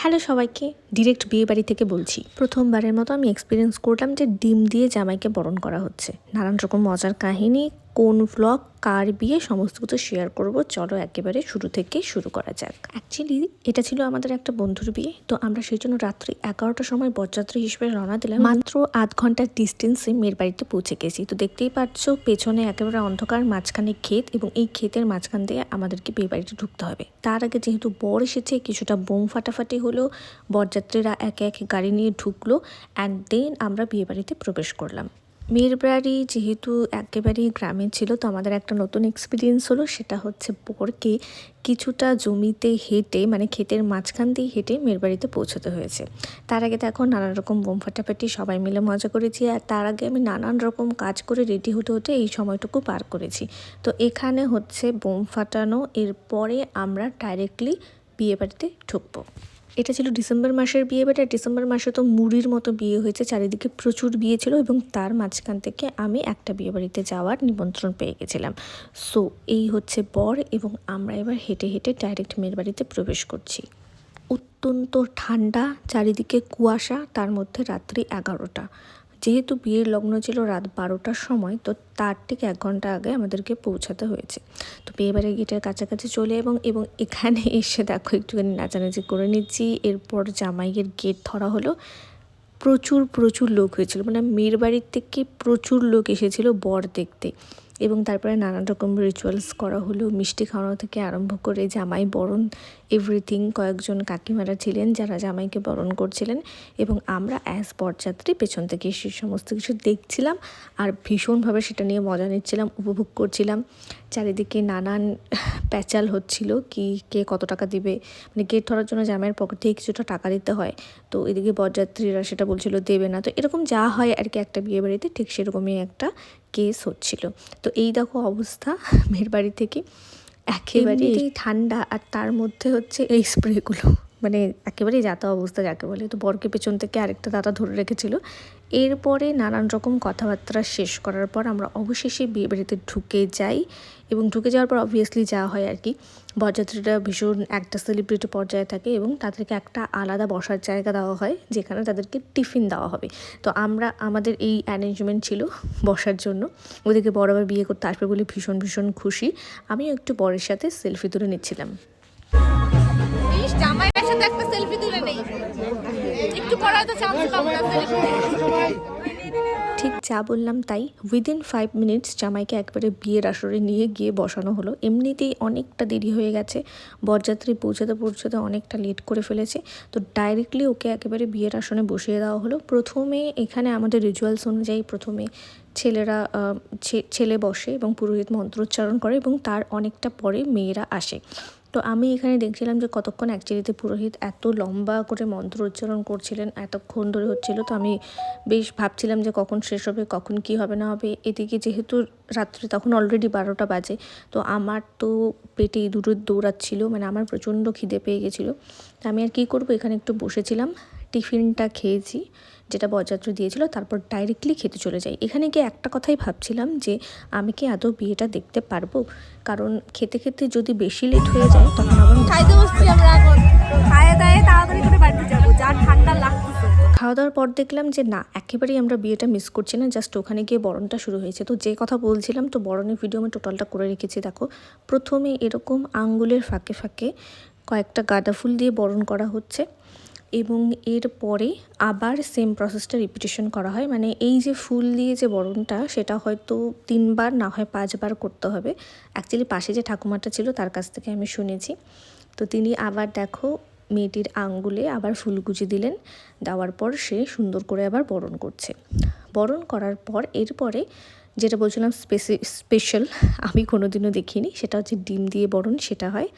Hello সবাইকে, direct বিয়ে বাড়ি থেকে বলছি। প্রথমবারের মতো আমি এক্সপিরিয়েন্স করলাম যে ডিম দিয়ে জামাইকে বরণ করা হচ্ছে। নানান রকম মজার কাহিনী কোন ভ্লগ কার বিয়ে, সমস্ত কিছু শেয়ার করব। চলো একেবারে শুরু থেকে শুরু করা যাক। অ্যাকচুয়ালি এটা ছিল আমাদের একটা বন্ধুর বিয়ে। তো আমরা সেই জন্য রাত্রি এগারোটার সময় বরযাত্রী হিসেবে রওনা দিলাম। মাত্র আধ ঘণ্টার ডিস্টেন্সে মেয়ের বাড়িতে পৌঁছে গেছি। তো দেখতেই পাচ্ছ, পেছনে একেবারে অন্ধকার, মাঝখানে ক্ষেত এবং এই ক্ষেতের মাঝখান দিয়ে আমাদেরকে বিয়ে বাড়িতে ঢুকতে হবে। তার আগে যেহেতু বর এসেছে, কিছুটা বোম ফাটাফাটি হলো। বরযাত্রীরা এক এক গাড়ি নিয়ে ঢুকলো। অ্যান্ড দেন আমরা বিয়ে বাড়িতে প্রবেশ করলাম। মেয়ের বাড়ি যেহেতু একেবারেই গ্রামে ছিল, তো আমাদের একটা নতুন এক্সপিরিয়েন্স হলো, সেটা হচ্ছে বরকে কিছুটা জমিতে হেঁটে মানে ক্ষেতের মাঝখান দিয়ে হেঁটে মেয়ের বাড়িতে পৌঁছতে হয়েছে। তার আগে এখন নানান রকম বোম ফাটাফাটি সবাই মিলে মজা করেছি, আর তার আগে আমি নানান রকম কাজ করে রেডি হতে হতে এই সময়টুকু পার করেছি। তো এখানে হচ্ছে বোম ফাটানো, এরপরে আমরা ডাইরেক্টলি বিয়ে বাড়িতে ঢুকবো। এটা ছিল ডিসেম্বর মাসের বিয়ে বাট ডিসেম্বর মাসে তো মুড়ির মতো বিয়ে হয়েছে। চারিদিকে প্রচুর বিয়ে ছিল এবং তার মাঝখান থেকে আমি একটা বিয়ে বাড়িতে যাওয়ার নিমন্ত্রণ পেয়ে গেছিলাম। সো এই হচ্ছে বর এবং আমরা এবার হেঁটে হেঁটে ডাইরেক্ট মেয়ের বাড়িতে প্রবেশ করছি। অত্যন্ত ঠান্ডা, চারিদিকে কুয়াশা, তার মধ্যে রাত্রি এগারোটা। যেহেতু বিয়ের লগ্ন ছিল রাত বারোটার সময়, তো তার ঠিক এক ঘণ্টা আগে আমাদেরকে পৌঁছাতে হয়েছে। তো বিয়েবাড়ির গেটের কাছাকাছি চলে এবং এবং এখানে এসে দেখো, একটুখানি নাচানাচি করে নিচ্ছি। এরপর জামাইয়ের গেট ধরা হলো। প্রচুর প্রচুর লোক হয়েছিল। মানে মেয়ের বাড়ির থেকে প্রচুর লোক এসেছিল বর দেখতে। এবং তারপরে নানান রকম রিচুয়ালস করা হলো। মিষ্টি খাওয়ানো থেকে আরম্ভ করে জামাই বরণ এভরিথিং কয়েকজন কাকিমারা ছিলেন যারা জামাইকে বরণ করছিলেন এবং আমরা অ্যাজ বরযাত্রী পেছন থেকে সেই সমস্ত কিছু দেখছিলাম আর ভীষণভাবে সেটা নিয়ে মজা নিচ্ছিলাম, উপভোগ করছিলাম। চারিদিকে নানান প্যাচাল হচ্ছিল কি কে কত টাকা দিবে। মানে গেট ধরার জন্য জামাইয়ের পকেট থেকে কিছুটা টাকা দিতে হয়। তো এদিকে বরযাত্রীরা সেটা বলছিল দেবে না। তো এরকম যা হয় আর কি একটা বিয়ে বাড়িতে ঠিক সেরকমই একটা কেস হচ্ছিল। তো এই দেখো অবস্থা মেয়ের বাড়ি থেকে। একেবারেই ঠান্ডা আর তার মধ্যে হচ্ছে এই স্প্রেগুলো। মানে একেবারেই যাতা অবস্থা যাকে বলে। তো বরকে পেছন থেকে আরেকটা দাদা ধরে রেখেছিল। এরপরে নানান রকম কথাবার্তা শেষ করার পর আমরা অবশেষে বিয়ে বাড়িতে ঢুকে যাই। এবং ঢুকে যাওয়ার পর অবভিয়াসলি যাওয়া হয় আর কি। বরযাত্রীরা ভীষণ একটা সেলিব্রিটি পর্যায়ে থাকে এবং তাদেরকে একটা আলাদা বসার জায়গা দেওয়া হয়, যেখানে তাদেরকে টিফিন দেওয়া হবে। তো আমরা, আমাদের এই অ্যারেঞ্জমেন্ট ছিল বসার জন্য। ওদেরকে বড় আবার বিয়ে করতে আসবে বলে ভীষণ ভীষণ খুশি। আমিও একটু বরের সাথে সেলফি তুলে নিচ্ছিলাম। একটা সেলফি তুলে নেই। একটু পরে হয়তো চান্স পাবো না সেলফি ঠিক যা বললাম তাই উইদিন ফাইভ মিনিটস জামাইকে একবারে বিয়ের আসরে নিয়ে গিয়ে বসানো হলো। এমনিতেই অনেকটা দেরি হয়ে গেছে। বরযাত্রী পৌঁছাতে পৌঁছাতে অনেকটা লেট করে ফেলেছে। তো ডাইরেক্টলি ওকে একেবারে বিয়ের আসনে বসিয়ে দেওয়া হলো। প্রথমে এখানে আমাদের রিচুয়ালস অনুযায়ী প্রথমে ছেলেরা ছেলে বসে এবং পুরোহিত মন্ত্রোচ্চারণ করে এবং তার অনেকটা পরে মেয়েরা আসে। তো আমি এখানে দেখছিলাম যে কতক্ষণ অ্যাকচুয়ালিতে পুরোহিত এত লম্বা করে মন্ত্র উচ্চারণ করছিলেন, এতক্ষণ ধরে হচ্ছিল। তো আমি বেশ ভাবছিলাম যে কখন শেষ হবে, কখন কি হবে, না হবে। এদিকে যেহেতু রাত্রে তখন অলরেডি বারোটা বাজে, তো আমার তো পেটে দুটো দৌড়াচ্ছিল মানে আমার প্রচণ্ড খিদে পেয়ে গেছিল। তো আমি আর কী করব, এখানে একটু বসেছিলাম। টিফিনটা খেয়েছি যেটা বরযাত্রী দিয়েছিল তারপর ডাইরেক্টলি খেতে চলে যাই। এখানে গিয়ে একটা কথাই ভাবছিলাম যে আমি কি আদৌ বিয়েটা দেখতে পারব? কারণ খেতে খেতে যদি বেশি লেট হয়ে যায় তখন আবার খাইতে বসছি আমরা এখন। খায়ে দায়ে তাড়াতাড়ি করে বাড়িতে যাব যা ঠান্ডা লাগতেছে। খাওয়া দাওয়ার পর দেখলাম যে না একেবারেই আমরা বিয়েটা মিস করছি না জাস্ট ওখানে গিয়ে বরণটা শুরু হয়েছে। তো যে কথা বলছিলাম তো বরণের ভিডিও আমি টোটালটা করে রেখেছি দেখো। প্রথমে এরকম আঙ্গুলের ফাঁকে ফাঁকে কয়েকটা গাঁদা ফুল দিয়ে বরণ করা হচ্ছে। এবং এরপরে আবার সেম প্রসেসটা রিপিটেশন করা হয়। মানে এই যে ফুল দিয়ে যে বরণটা, সেটা হয়তো তিনবার, না হয় পাঁচবার করতে হবে। অ্যাকচুয়ালি পাশে যে ঠাকুমাটা ছিল, তার কাছ থেকে আমি শুনেছি। তো তিনি আবার দেখো, মেয়েটির আঙ্গুলে আবার ফুলকুচি দিলেন। দেওয়ার পর সে সুন্দর করে আবার বরণ করছে। বরণ করার পর এরপরে যেটা বলছিলাম স্পেসি স্পেশাল আমি কোনোদিনও দেখিনি। সেটা হচ্ছে ডিম দিয়ে বরণ, সেটা হয়।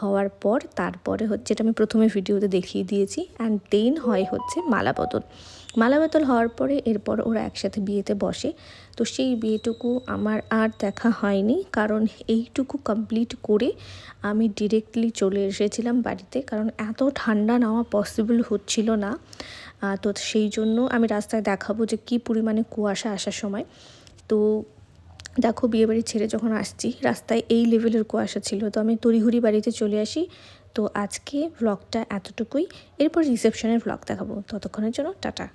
হওয়ার পর তারপরে হচ্ছে এটা আমি প্রথমে ভিডিওতে দেখিয়ে দিয়েছি অ্যান্ড দেন হয় হচ্ছে মালা বদল। মালা বদল হওয়ার পরে এরপর ওরা একসাথে বিয়েতে বসে। তো সেই বিয়েটুকু আমার আর দেখা হয়নি, কারণ এইটুকু কমপ্লিট করে আমি ডিরেক্টলি চলে এসেছিলাম বাড়িতে, কারণ এত ঠান্ডা নেওয়া পসিবল হচ্ছিল না। তো সেই জন্য আমি রাস্তায় দেখাবো যে কী পরিমাণে কুয়াশা আসার সময়। তো দেখো, বিয়েবাড়ি ছেড়ে যখন আসছি, রাস্তায় এই লেভেলের কুয়াশা ছিল। তো আমি তড়িঘড়ি বাড়িতে চলে আসি। তো আজকে ভ্লগটা এতটুকুই। এরপর রিসেপশনের ভ্লগ দেখাবো। ততক্ষণের জন্য টাটা।